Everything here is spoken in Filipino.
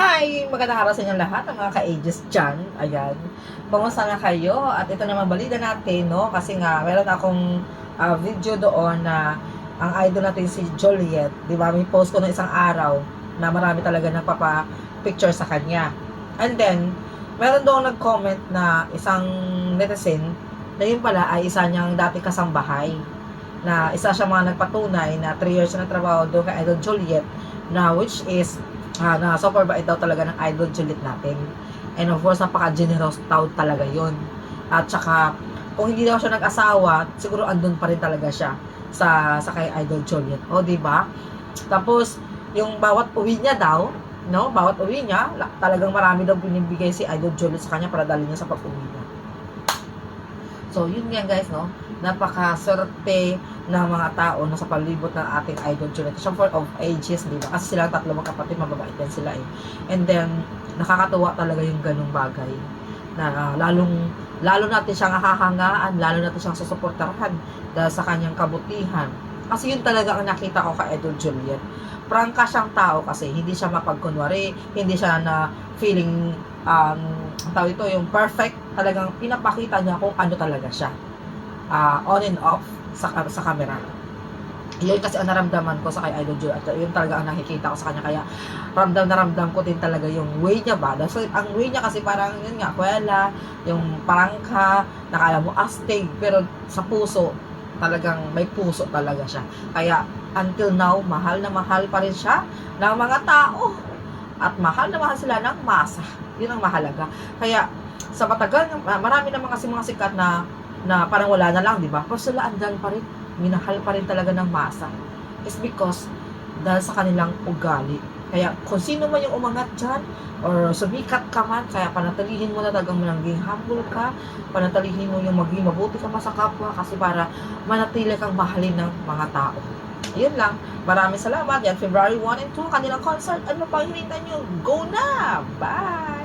Hi! Magandang araw sa inyong lahat, ang mga ka-ages dyan. Ayan. Kumusta na kayo? At ito naman balita natin, no? Kasi nga, meron akong ah, video doon na ang idol natin si Joliet. Di ba? May post ko ng isang araw na marami talaga nagpapa-picture sa kanya. And then, meron doon nag-comment na isang netizen na yun pala ay isa niyang dating kasambahay na isa siya mga nagpatunay na 3 years na trabaho doon kay Idol Joliet na which is ah, na super bait daw talaga ng Idol Juliet natin. And of course, napaka-generous daw talaga yon At saka, kung hindi daw siya nag-asawa, siguro andun pa rin talaga siya sa, sa kay Idol Juliet. O, di ba? Tapos, yung bawat uwi niya daw, no? Bawat uwi niya, la- talagang marami daw binibigay si Idol Juliet sa kanya para dalhin niya sa pag-uwi niya. So, yun yan guys, no? Napaka-swerte ng mga tao na sa palibot ng ating idol Juliet. Siya for of ages, di ba? Kasi silang tatlo magkapatid, mababait yan sila eh. And then, nakakatuwa talaga yung ganung bagay. Na ah, lalong, lalo natin siyang hahangaan, lalo natin siyang susuportahan dahil sa kanyang kabutihan. Kasi yun talaga ang nakita ko kay Idol Juliet. Prangka siyang tao kasi hindi siya mapagkunwari, hindi siya na feeling um, ang tawag ito, yung perfect, talagang pinapakita niya kung ano talaga siya. Ah, on and off sa, sa camera. Yun kasi ang naramdaman ko sa kay Idol Joe. At yun talaga ang nakikita ko sa kanya. Kaya ramdam na ramdam ko din talaga yung way niya ba. So ang way niya kasi parang yun nga kwela yung parangka nakala mo astig pero sa puso talagang may puso talaga siya. Kaya until now mahal na mahal pa rin siya ng mga tao at mahal na mahal sila ng masa yun ang mahalaga kaya sa matagal marami namang kasi mga sikat na na parang wala na lang, di ba? Pero sila andan pa rin, minahal pa rin talaga ng masa. It's because dahil sa kanilang ugali. Kaya kung sino man yung umangat dyan, or sumikat ka man, kaya panatilihin mo na talagang manangging humble ka, panatilihin mo yung maging mabuti ka pa sa kapwa, kasi para manatili kang mahalin ng mga tao. Ayun lang. Maraming salamat. Yan, February 1 and 2, kanilang concert. Ano pang hinintay nyo? Go na! Bye!